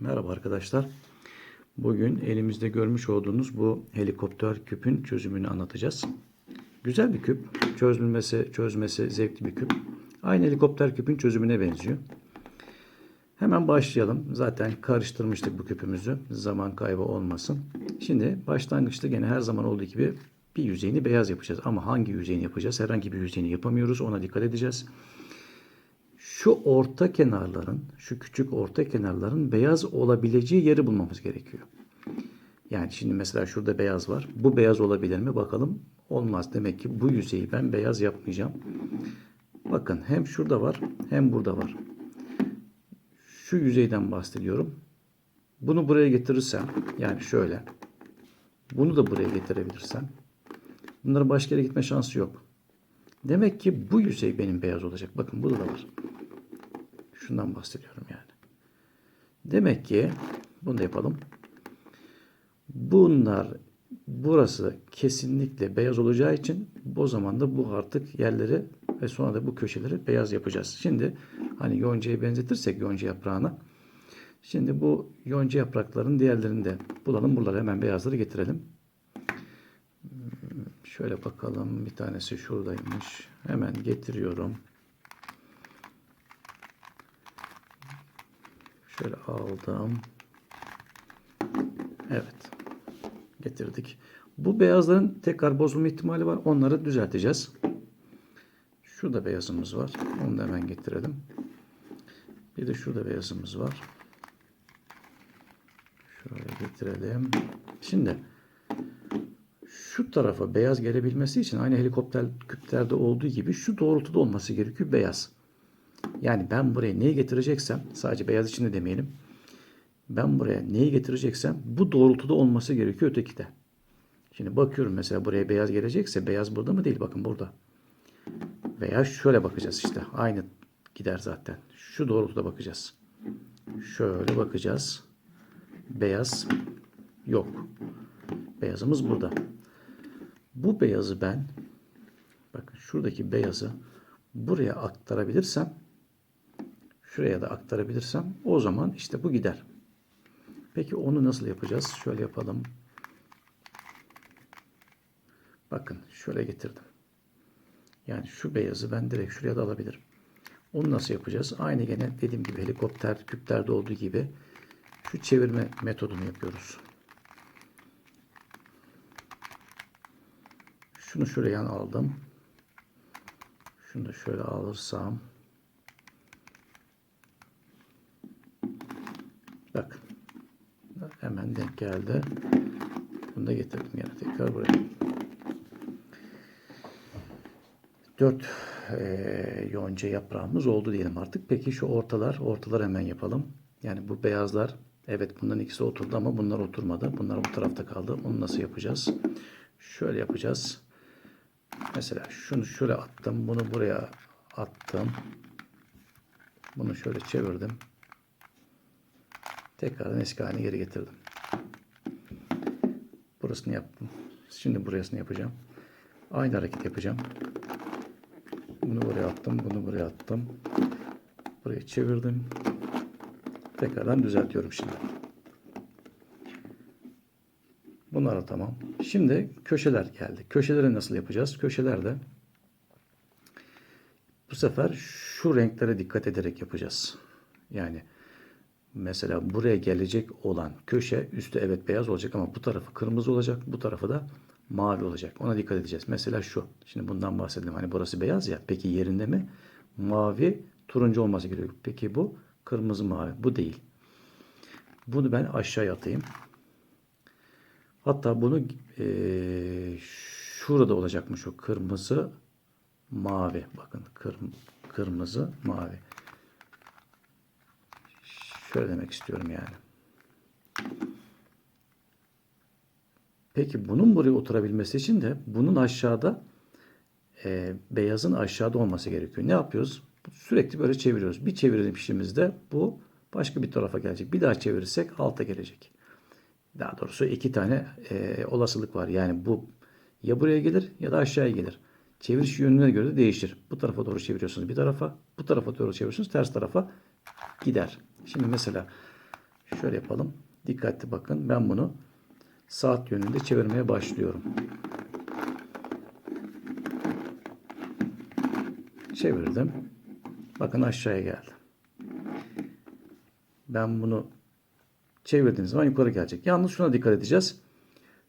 Merhaba arkadaşlar. Bugün elimizde görmüş olduğunuz bu helikopter küpün çözümünü anlatacağız. Güzel bir küp. Çözülmesi, çözmesi zevkli bir küp. Aynı helikopter küpün çözümüne benziyor. Hemen başlayalım. Zaten karıştırmıştık bu küpümüzü. Zaman kaybı olmasın. Şimdi başlangıçta gene her zaman olduğu gibi bir yüzeyini beyaz yapacağız. Ama hangi yüzeyini yapacağız? Herhangi bir yüzeyini yapamıyoruz. Ona dikkat edeceğiz şu orta kenarların, şu küçük orta kenarların beyaz olabileceği yeri bulmamız gerekiyor. Yani şimdi mesela şurada beyaz var. Bu beyaz olabilir mi? Bakalım. Olmaz. Demek ki bu yüzeyi ben beyaz yapmayacağım. Bakın hem şurada var hem burada var. Şu yüzeyden bahsediyorum. Bunu buraya getirirsem yani şöyle. Bunu da buraya getirebilirsem bunların başka yere gitme şansı yok. Demek ki bu yüzey benim beyaz olacak. Bakın burada da var. Şundan bahsediyorum yani. Demek ki bunu da yapalım. Bunlar burası kesinlikle beyaz olacağı için bu zaman da bu artık yerleri ve sonra da bu köşeleri beyaz yapacağız. Şimdi hani yoncaya benzetirsek yonca yaprağına. Şimdi bu yonca yaprakların diğerlerini de bulalım. Buraları hemen beyazları getirelim. Şöyle bakalım. Bir tanesi şuradaymış. Hemen getiriyorum. Şöyle aldım. Evet. Getirdik. Bu beyazların tekrar bozulma ihtimali var. Onları düzelteceğiz. Şurada beyazımız var. Onu da hemen getirelim. Bir de şurada beyazımız var. Şöyle getirelim. Şimdi şu tarafa beyaz gelebilmesi için aynı helikopter küplerde olduğu gibi şu doğrultuda olması gerekiyor beyaz. Yani ben buraya neyi getireceksem sadece beyaz için de demeyelim. Ben buraya neyi getireceksem bu doğrultuda olması gerekiyor öteki de. Şimdi bakıyorum mesela buraya beyaz gelecekse beyaz burada mı değil bakın burada. Veya şöyle bakacağız işte aynı gider zaten. Şu doğrultuda bakacağız. Şöyle bakacağız. Beyaz yok. Beyazımız burada. Bu beyazı ben bakın şuradaki beyazı buraya aktarabilirsem şuraya da aktarabilirsem o zaman işte bu gider. Peki onu nasıl yapacağız? Şöyle yapalım. Bakın şöyle getirdim. Yani şu beyazı ben direkt şuraya da alabilirim. Onu nasıl yapacağız? Aynı gene dediğim gibi helikopter küplerde olduğu gibi şu çevirme metodunu yapıyoruz. Şunu şuraya aldım. Şunu da şöyle alırsam Bakın. Hemen denk geldi. Bunu da getirdim yani tekrar buraya. Dört e, yonca yaprağımız oldu diyelim artık. Peki şu ortalar, ortalar hemen yapalım. Yani bu beyazlar, evet bunların ikisi oturdu ama bunlar oturmadı. Bunlar bu tarafta kaldı. Onu nasıl yapacağız? Şöyle yapacağız. Mesela şunu şöyle attım. Bunu buraya attım. Bunu şöyle çevirdim. Tekrardan eski haline geri getirdim. Burasını yaptım. Şimdi burasını yapacağım. Aynı hareket yapacağım. Bunu buraya attım. Bunu buraya attım. Burayı çevirdim. Tekrardan düzeltiyorum şimdi. Bunlar tamam. Şimdi köşeler geldi. Köşeleri nasıl yapacağız? Köşelerde bu sefer şu renklere dikkat ederek yapacağız. Yani mesela buraya gelecek olan köşe üstü evet beyaz olacak ama bu tarafı kırmızı olacak. Bu tarafı da mavi olacak. Ona dikkat edeceğiz. Mesela şu. Şimdi bundan bahsedelim. Hani burası beyaz ya. Peki yerinde mi? Mavi turuncu olması gerekiyor. Peki bu kırmızı mavi. Bu değil. Bunu ben aşağıya atayım. Hatta bunu e, şurada olacakmış o kırmızı mavi. Bakın kır, kırmızı mavi. Şöyle demek istiyorum yani. Peki bunun buraya oturabilmesi için de bunun aşağıda e, beyazın aşağıda olması gerekiyor. Ne yapıyoruz? Sürekli böyle çeviriyoruz. Bir çevirelim işimizde bu başka bir tarafa gelecek. Bir daha çevirirsek alta gelecek. Daha doğrusu iki tane e, olasılık var. Yani bu ya buraya gelir ya da aşağıya gelir. Çeviriş yönüne göre de değişir. Bu tarafa doğru çeviriyorsunuz bir tarafa, bu tarafa doğru çeviriyorsunuz ters tarafa gider. Şimdi mesela Şöyle yapalım. Dikkatli bakın. Ben bunu saat yönünde çevirmeye başlıyorum. Çevirdim. Bakın aşağıya geldi. Ben bunu çevirdiğiniz zaman yukarı gelecek. Yalnız şuna dikkat edeceğiz.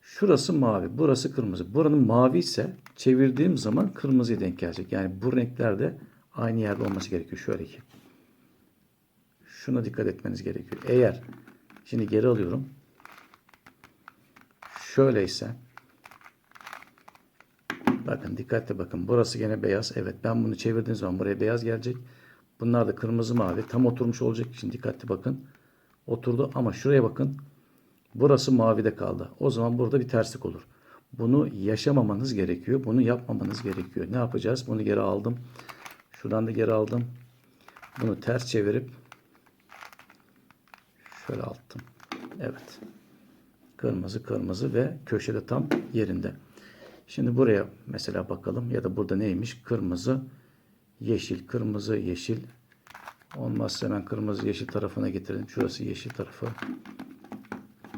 Şurası mavi, burası kırmızı. Buranın mavi ise çevirdiğim zaman kırmızıya denk gelecek. Yani bu renkler de aynı yerde olması gerekiyor. Şöyle ki. Şuna dikkat etmeniz gerekiyor. Eğer şimdi geri alıyorum. Şöyleyse bakın dikkatli bakın. Burası gene beyaz. Evet ben bunu çevirdiğim zaman buraya beyaz gelecek. Bunlar da kırmızı mavi. Tam oturmuş olacak için dikkatli bakın. Oturdu ama şuraya bakın. Burası mavide kaldı. O zaman burada bir terslik olur. Bunu yaşamamanız gerekiyor. Bunu yapmamanız gerekiyor. Ne yapacağız? Bunu geri aldım. Şuradan da geri aldım. Bunu ters çevirip şöyle attım. Evet. Kırmızı kırmızı ve köşede tam yerinde. Şimdi buraya mesela bakalım ya da burada neymiş? Kırmızı, yeşil, kırmızı, yeşil. Olmazsa hemen kırmızı yeşil tarafına getirelim. Şurası yeşil tarafı.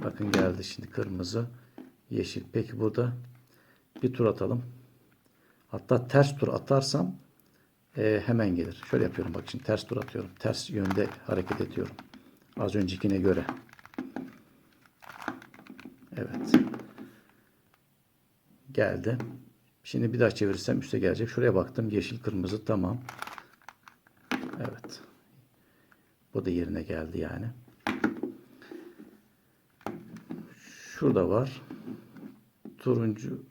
Bakın geldi şimdi kırmızı, yeşil. Peki burada bir tur atalım. Hatta ters tur atarsam e, hemen gelir. Şöyle yapıyorum bak şimdi ters tur atıyorum. Ters yönde hareket ediyorum. Az öncekine göre. Evet. Geldi. Şimdi bir daha çevirirsem üste gelecek. Şuraya baktım. Yeşil, kırmızı. Tamam. Evet. Bu da yerine geldi yani. Şurada var. Turuncu,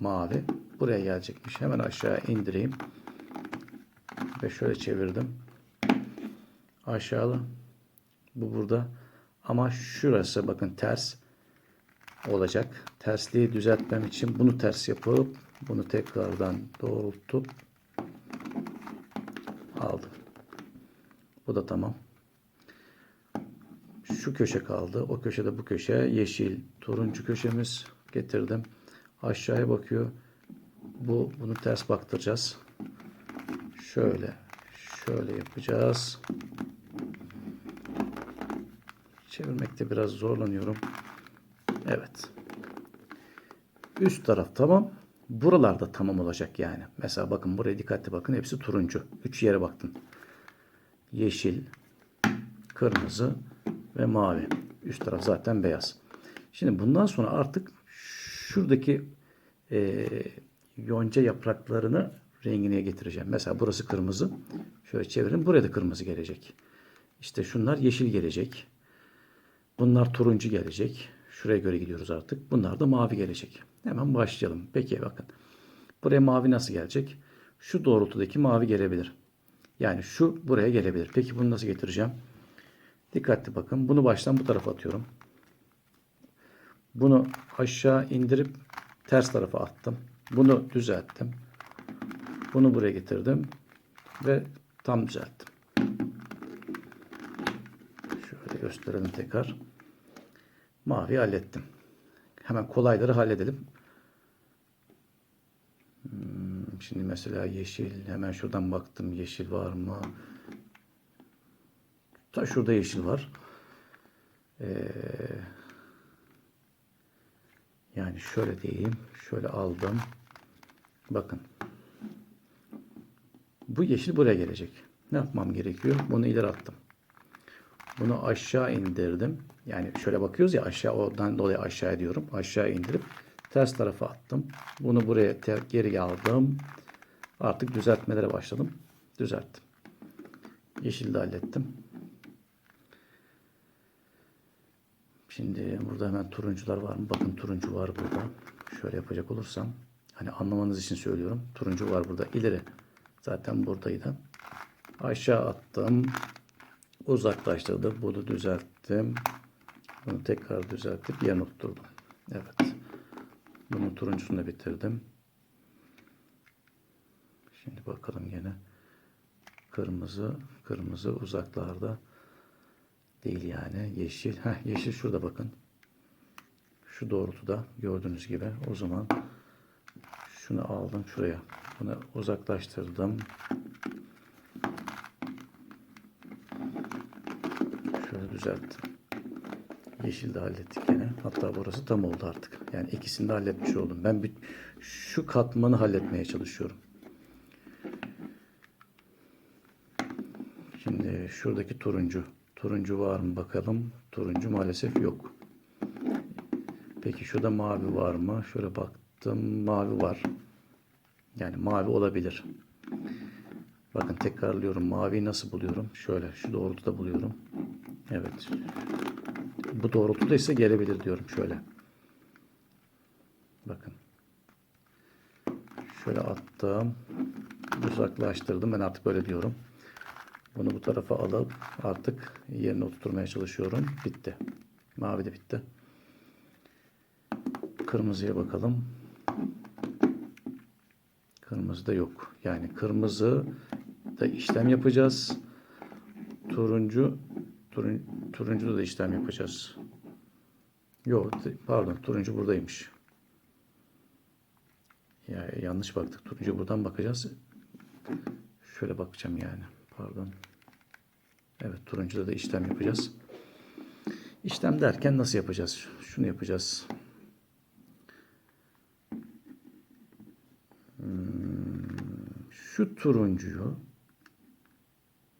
mavi. Buraya gelecekmiş. Hemen aşağı indireyim. Ve şöyle çevirdim. Aşağıda. Bu burada. Ama şurası bakın ters olacak. Tersliği düzeltmem için bunu ters yapıp bunu tekrardan doğrultup aldım. Bu da tamam. Şu köşe kaldı. O köşede bu köşe yeşil, turuncu köşemiz getirdim. Aşağıya bakıyor. Bu bunu ters baktıracağız. Şöyle şöyle yapacağız. Çevirmekte biraz zorlanıyorum. Evet. Üst taraf tamam. Buralarda tamam olacak yani. Mesela bakın buraya dikkatli bakın. Hepsi turuncu. Üç yere baktın. Yeşil, kırmızı ve mavi. Üst taraf zaten beyaz. Şimdi bundan sonra artık şuradaki e, yonca yapraklarını rengine getireceğim. Mesela burası kırmızı. Şöyle çevirin. Buraya da kırmızı gelecek. İşte şunlar yeşil gelecek. Bunlar turuncu gelecek. Şuraya göre gidiyoruz artık. Bunlar da mavi gelecek. Hemen başlayalım. Peki bakın. Buraya mavi nasıl gelecek? Şu doğrultudaki mavi gelebilir. Yani şu buraya gelebilir. Peki bunu nasıl getireceğim? Dikkatli bakın. Bunu baştan bu tarafa atıyorum. Bunu aşağı indirip ters tarafa attım. Bunu düzelttim. Bunu buraya getirdim. Ve tam düzelttim. Şöyle gösterelim tekrar. Mavi hallettim. Hemen kolayları halledelim. Hmm, Şimdi mesela yeşil. Hemen şuradan baktım. Yeşil var mı? Ta şurada yeşil var. Ee, yani şöyle diyeyim. Şöyle aldım. Bakın. Bu yeşil buraya gelecek. Ne yapmam gerekiyor? Bunu ileri attım. Bunu aşağı indirdim. Yani şöyle bakıyoruz ya aşağı oradan dolayı aşağı diyorum. Aşağı indirip ters tarafa attım. Bunu buraya geri aldım. Artık düzeltmelere başladım. Düzelttim. Yeşili de hallettim. Şimdi burada hemen turuncular var mı? Bakın turuncu var burada. Şöyle yapacak olursam. Hani anlamanız için söylüyorum. Turuncu var burada. İleri. Zaten buradaydı. Aşağı attım. Uzaklaştırdım. Bunu düzelttim. Bunu tekrar düzeltip yerine oturturdum. Evet. Bunun turuncusunu da bitirdim. Şimdi bakalım gene. Kırmızı, kırmızı uzaklarda değil yani. Yeşil. Heh, yeşil şurada bakın. Şu doğrultuda gördüğünüz gibi. O zaman şunu aldım şuraya. Bunu uzaklaştırdım. Şöyle düzelttim. Yeşil de hallettik yine. Hatta burası tam oldu artık. Yani ikisini de halletmiş oldum. Ben bir, şu katmanı halletmeye çalışıyorum. Şimdi şuradaki turuncu. Turuncu var mı bakalım. Turuncu maalesef yok. Peki şurada mavi var mı? Şöyle baktım. Mavi var. Yani mavi olabilir. Bakın tekrarlıyorum. Maviyi nasıl buluyorum? Şöyle şu doğrultuda buluyorum. Evet. Bu doğrultuda ise gelebilir diyorum şöyle. Bakın. Şöyle attım. Uzaklaştırdım. Ben artık böyle diyorum. Bunu bu tarafa alıp artık yerine oturtmaya çalışıyorum. Bitti. Mavi de bitti. Kırmızıya bakalım. Kırmızı da yok. Yani kırmızı da işlem yapacağız. Turuncu turun, turuncu da işlem yapacağız. Yok pardon turuncu buradaymış. Ya yanlış baktık. Turuncu buradan bakacağız. Şöyle bakacağım yani. Pardon. Evet turuncuda da işlem yapacağız. İşlem derken nasıl yapacağız? Şunu yapacağız. şu turuncuyu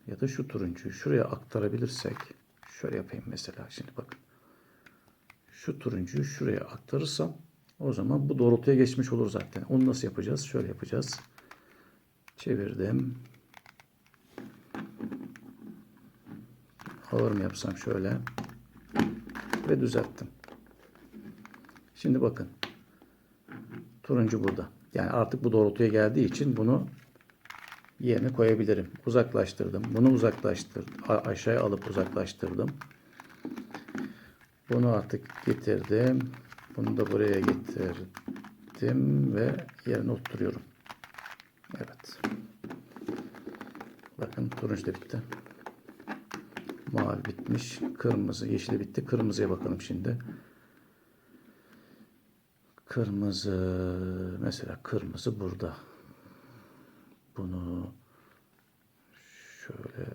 ya da şu turuncuyu şuraya aktarabilirsek şöyle yapayım mesela şimdi bakın şu turuncuyu şuraya aktarırsam o zaman bu doğrultuya geçmiş olur zaten. Onu nasıl yapacağız? Şöyle yapacağız. Çevirdim. Ağır mı yapsam şöyle ve düzelttim. Şimdi bakın. Turuncu burada. Yani artık bu doğrultuya geldiği için bunu yerine koyabilirim. Uzaklaştırdım. Bunu uzaklaştırdım. Aşağıya alıp uzaklaştırdım. Bunu artık getirdim. Bunu da buraya getirdim ve yerine oturuyorum. Evet. Bakın turuncu da bitti. Mavi bitmiş. Kırmızı, yeşil bitti. Kırmızıya bakalım şimdi. Kırmızı mesela kırmızı burada. Bunu şöyle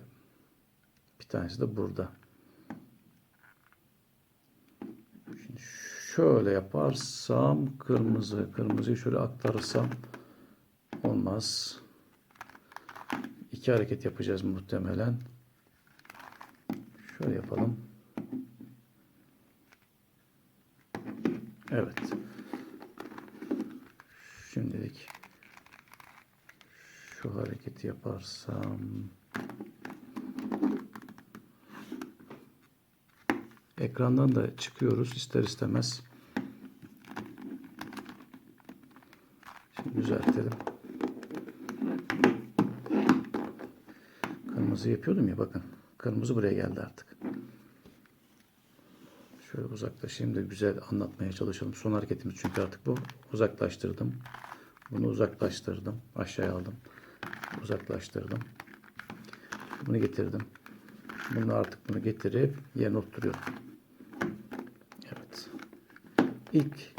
bir tanesi de burada. Şimdi şöyle yaparsam kırmızı kırmızıyı şöyle aktarırsam olmaz. İki hareket yapacağız muhtemelen. Şöyle yapalım. Evet. Yaparsam ekrandan da çıkıyoruz ister istemez. Şimdi düzeltelim. Kırmızı yapıyordum ya bakın. Kırmızı buraya geldi artık. Şöyle uzaklaşayım da güzel anlatmaya çalışalım. Son hareketimiz çünkü artık bu. Uzaklaştırdım. Bunu uzaklaştırdım. Aşağıya aldım. Uzaklaştırdım. Bunu getirdim. Bunu artık bunu getirip yerine oturuyorum. Evet. İlk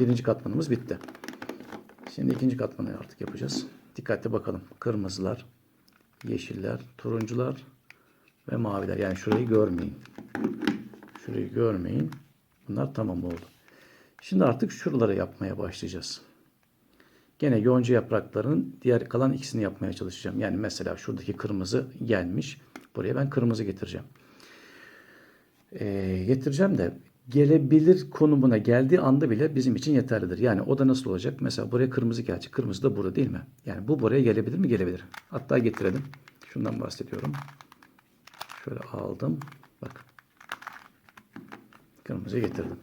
birinci katmanımız bitti. Şimdi ikinci katmanı artık yapacağız. Dikkatli bakalım. Kırmızılar, yeşiller, turuncular ve maviler. Yani şurayı görmeyin. Şurayı görmeyin. Bunlar tamam oldu. Şimdi artık şuraları yapmaya başlayacağız. Gene yonca yapraklarının diğer kalan ikisini yapmaya çalışacağım. Yani mesela şuradaki kırmızı gelmiş. Buraya ben kırmızı getireceğim. Ee, getireceğim de gelebilir konumuna geldiği anda bile bizim için yeterlidir. Yani o da nasıl olacak? Mesela buraya kırmızı gelecek. Kırmızı da burada değil mi? Yani bu buraya gelebilir mi? Gelebilir. Hatta getirelim. Şundan bahsediyorum. Şöyle aldım. Bak. Kırmızı getirdim.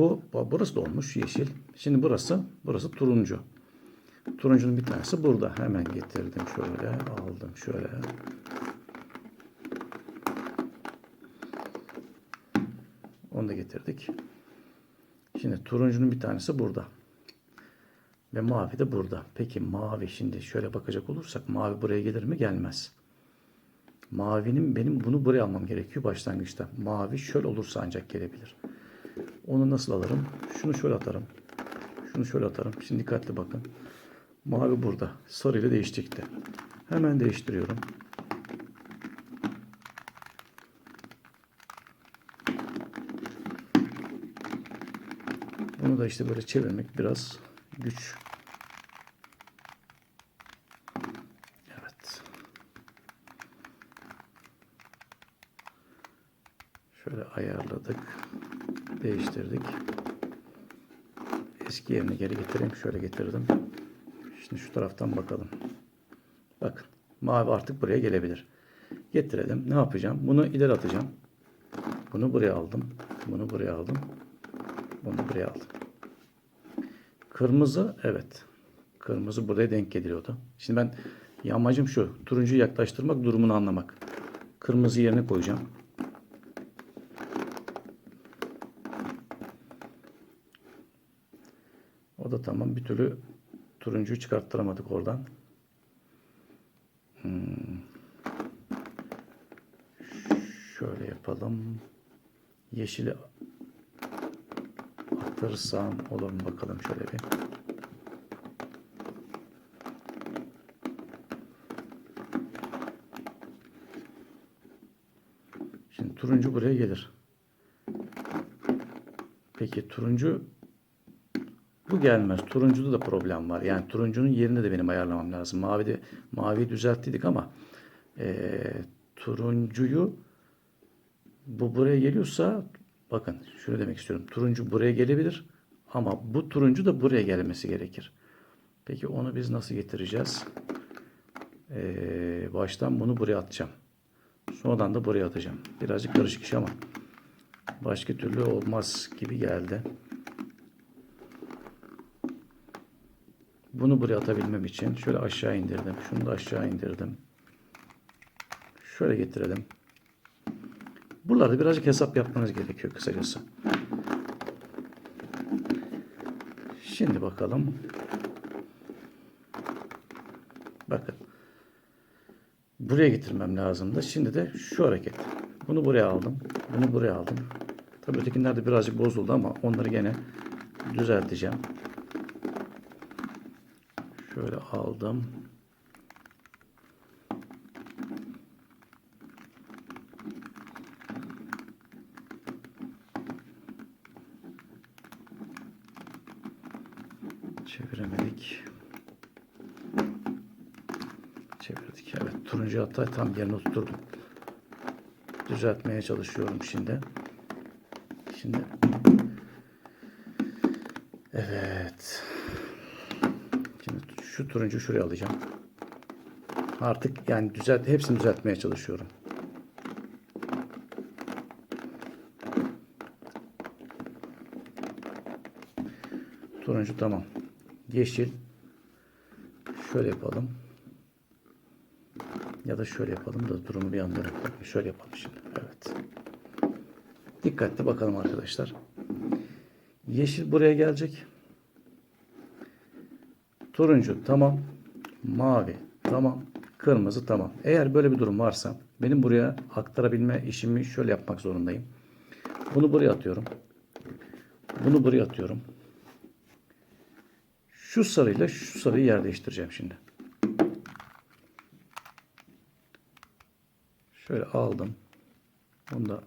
Bu burası da olmuş yeşil. Şimdi burası burası turuncu. Turuncunun bir tanesi burada. Hemen getirdim şöyle aldım şöyle. Onu da getirdik. Şimdi turuncunun bir tanesi burada. Ve mavi de burada. Peki mavi şimdi şöyle bakacak olursak mavi buraya gelir mi? Gelmez. Mavinin benim bunu buraya almam gerekiyor başlangıçta. Mavi şöyle olursa ancak gelebilir. Onu nasıl alırım? Şunu şöyle atarım. Şunu şöyle atarım. Şimdi dikkatli bakın. Mavi burada. Sarı ile değişecekti. Hemen değiştiriyorum. Bunu da işte böyle çevirmek biraz güç. Evet. Şöyle ayarladık. Değiştirdik. Eski yerine geri getireyim. Şöyle getirdim. Şimdi şu taraftan bakalım. Bakın. Mavi artık buraya gelebilir. Getirelim. Ne yapacağım? Bunu ileri atacağım. Bunu buraya aldım. Bunu buraya aldım. Bunu buraya aldım. Kırmızı evet. Kırmızı buraya denk geliyordu. Şimdi ben amacım şu. Turuncuyu yaklaştırmak, durumunu anlamak. Kırmızı yerine koyacağım. Tamam. Bir türlü turuncuyu çıkarttıramadık oradan. Hmm. Şöyle yapalım. Yeşili aktarırsam olur mu bakalım şöyle bir. Şimdi turuncu buraya gelir. Peki turuncu bu gelmez. Turuncuda da problem var. Yani turuncunun yerini de benim ayarlamam lazım. Mavi de maviyi düzelttik ama eee, turuncuyu bu buraya geliyorsa bakın şunu demek istiyorum. Turuncu buraya gelebilir ama bu turuncu da buraya gelmesi gerekir. Peki onu biz nasıl getireceğiz? Eee, baştan bunu buraya atacağım. Sonradan da buraya atacağım. Birazcık karışık iş ama başka türlü olmaz gibi geldi. Bunu buraya atabilmem için şöyle aşağı indirdim. Şunu da aşağı indirdim. Şöyle getirelim. Buralarda birazcık hesap yapmanız gerekiyor kısacası. Şimdi bakalım. Bakın. Buraya getirmem lazımdı. Şimdi de şu hareket. Bunu buraya aldım. Bunu buraya aldım. Tabii ötekiler de birazcık bozuldu ama onları gene düzelteceğim. Şöyle aldım. Çeviremedik. Çevirdik. Evet. Turuncu hatta tam yerine oturturdum. Düzeltmeye çalışıyorum şimdi. Şimdi Evet. Şu turuncu şuraya alacağım. Artık yani düzelt hepsini düzeltmeye çalışıyorum. Turuncu tamam. Yeşil. Şöyle yapalım. Ya da şöyle yapalım da durumu bir anda şöyle yapalım şimdi. Evet. Dikkatli bakalım arkadaşlar. Yeşil buraya gelecek. Turuncu tamam. Mavi tamam. Kırmızı tamam. Eğer böyle bir durum varsa benim buraya aktarabilme işimi şöyle yapmak zorundayım. Bunu buraya atıyorum. Bunu buraya atıyorum. Şu sarıyla şu sarıyı yer değiştireceğim şimdi. Şöyle aldım. Bunu da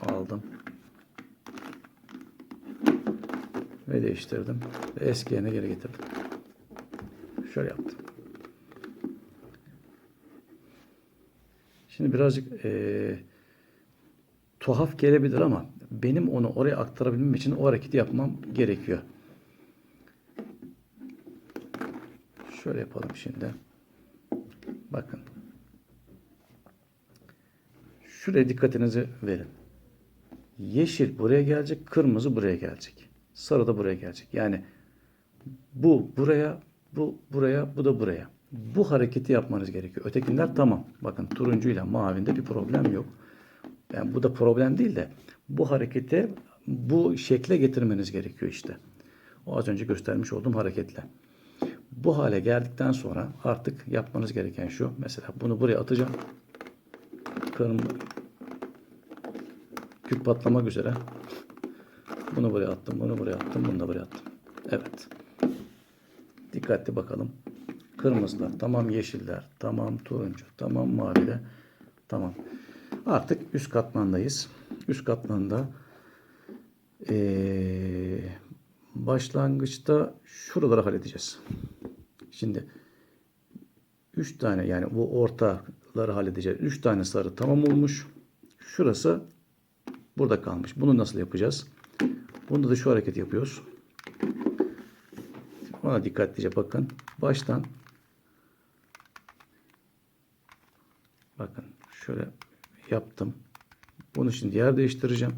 aldım. Ve değiştirdim. Eski yerine geri getirdim. Şöyle yaptım. Şimdi birazcık eee, tuhaf gelebilir ama benim onu oraya aktarabilmem için o hareketi yapmam gerekiyor. Şöyle yapalım şimdi. Bakın. Şuraya dikkatinizi verin. Yeşil buraya gelecek, kırmızı buraya gelecek. Sarı da buraya gelecek. Yani bu buraya, bu buraya, bu da buraya. Bu hareketi yapmanız gerekiyor. Ötekiler tamam. Bakın turuncuyla mavinde bir problem yok. Yani bu da problem değil de bu hareketi bu şekle getirmeniz gerekiyor işte. O az önce göstermiş olduğum hareketle. Bu hale geldikten sonra artık yapmanız gereken şu. Mesela bunu buraya atacağım. Kırmızı küp patlamak üzere. Bunu buraya attım, bunu buraya attım, bunu da buraya attım. Evet. Dikkatli bakalım. Kırmızılar, tamam yeşiller, tamam turuncu, tamam mavi de tamam. Artık üst katmandayız. Üst katmanda Ee, başlangıçta şuraları halledeceğiz. Şimdi 3 tane yani bu ortaları halledeceğiz. 3 tane sarı tamam olmuş. Şurası burada kalmış. Bunu nasıl yapacağız? Bunda da şu hareketi yapıyoruz. Ona dikkatlice bakın. Baştan bakın şöyle yaptım. Bunu şimdi yer değiştireceğim.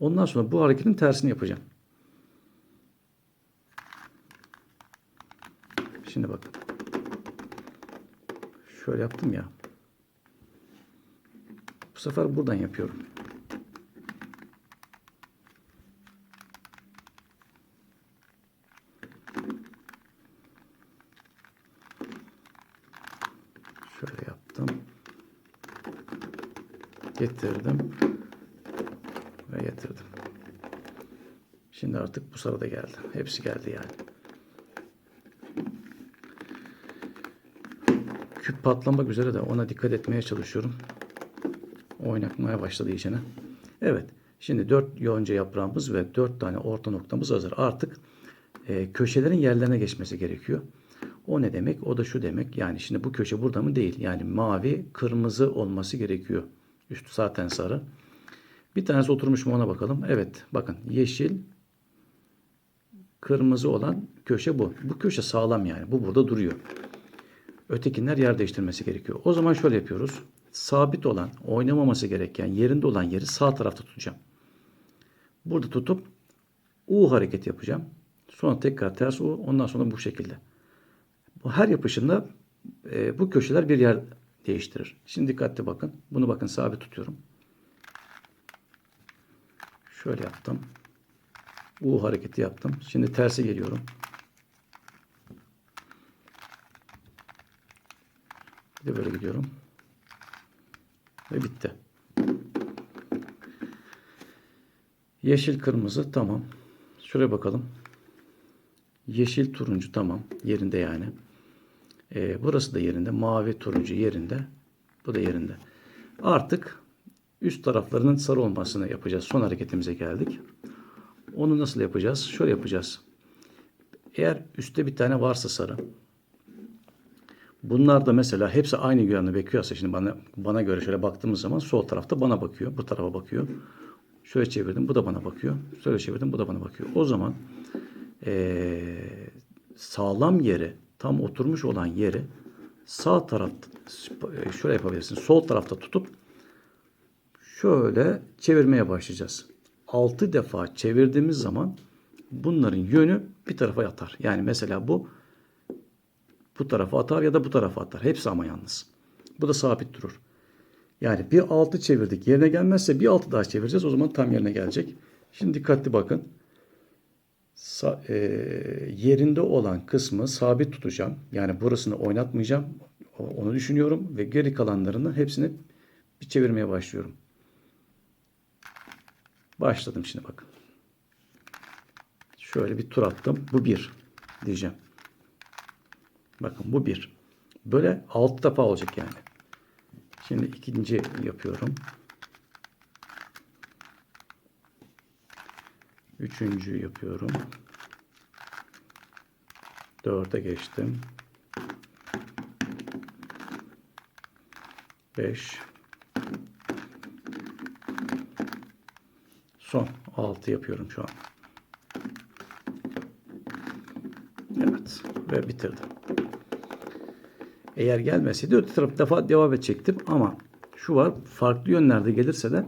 Ondan sonra bu hareketin tersini yapacağım. Şimdi bakın. Şöyle yaptım ya. Bu sefer buradan yapıyorum. Şöyle yaptım. Getirdim. Ve getirdim. Şimdi artık bu sırada geldi. Hepsi geldi yani. Küp patlamak üzere de ona dikkat etmeye çalışıyorum. Oynatmaya başladı içine. Evet. Şimdi 4 yonca yaprağımız ve 4 tane orta noktamız hazır. Artık e, köşelerin yerlerine geçmesi gerekiyor. O ne demek? O da şu demek. Yani şimdi bu köşe burada mı? Değil. Yani mavi, kırmızı olması gerekiyor. Üstü zaten sarı. Bir tanesi oturmuş mu ona bakalım. Evet. Bakın yeşil, kırmızı olan köşe bu. Bu köşe sağlam yani. Bu burada duruyor. Ötekinler yer değiştirmesi gerekiyor. O zaman şöyle yapıyoruz. Sabit olan, oynamaması gereken, yerinde olan yeri sağ tarafta tutacağım. Burada tutup U hareket yapacağım. Sonra tekrar ters U. Ondan sonra bu şekilde. Bu her yapışında e, bu köşeler bir yer değiştirir. Şimdi dikkatli bakın. Bunu bakın sabit tutuyorum. Şöyle yaptım. U hareketi yaptım. Şimdi tersi geliyorum. Bir de böyle gidiyorum. Ve bitti. Yeşil kırmızı tamam. Şuraya bakalım. Yeşil turuncu tamam. Yerinde yani. Ee, burası da yerinde. Mavi turuncu yerinde. Bu da yerinde. Artık üst taraflarının sarı olmasını yapacağız. Son hareketimize geldik. Onu nasıl yapacağız? Şöyle yapacağız. Eğer üstte bir tane varsa sarı. Bunlar da mesela hepsi aynı yönde bekliyorsa şimdi bana bana göre şöyle baktığımız zaman sol tarafta bana bakıyor. Bu tarafa bakıyor. Şöyle çevirdim bu da bana bakıyor. Şöyle çevirdim bu da bana bakıyor. O zaman ee, sağlam yere tam oturmuş olan yeri sağ tarafta şöyle yapabilirsin. Sol tarafta tutup şöyle çevirmeye başlayacağız. 6 defa çevirdiğimiz zaman bunların yönü bir tarafa yatar. Yani mesela bu bu tarafa atar ya da bu tarafa atar. Hepsi ama yalnız. Bu da sabit durur. Yani bir altı çevirdik. Yerine gelmezse bir altı daha çevireceğiz. O zaman tam yerine gelecek. Şimdi dikkatli bakın. E, yerinde olan kısmı sabit tutacağım. Yani burasını oynatmayacağım. Onu düşünüyorum. Ve geri kalanlarını hepsini bir çevirmeye başlıyorum. Başladım şimdi bakın. Şöyle bir tur attım. Bu bir diyeceğim. Bakın bu bir. Böyle altı defa olacak yani. Şimdi ikinci yapıyorum. Üçüncü yapıyorum. Dörde geçtim. Beş. Son. Altı yapıyorum şu an. Evet. Ve bitirdim. Eğer gelmeseydi öte taraf defa devam edecektim ama şu var farklı yönlerde gelirse de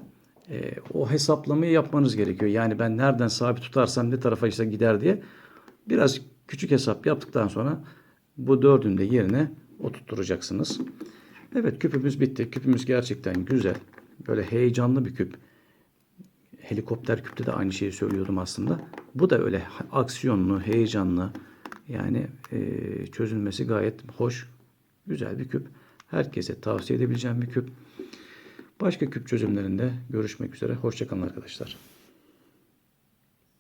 e, o hesaplamayı yapmanız gerekiyor. Yani ben nereden sabit tutarsam ne tarafa işte gider diye biraz küçük hesap yaptıktan sonra bu dördünü de yerine oturtturacaksınız. Evet küpümüz bitti. Küpümüz gerçekten güzel. Böyle heyecanlı bir küp. Helikopter küpte de aynı şeyi söylüyordum aslında. Bu da öyle aksiyonlu, heyecanlı. Yani e, çözülmesi gayet hoş, güzel bir küp. Herkese tavsiye edebileceğim bir küp. Başka küp çözümlerinde görüşmek üzere. Hoşçakalın arkadaşlar.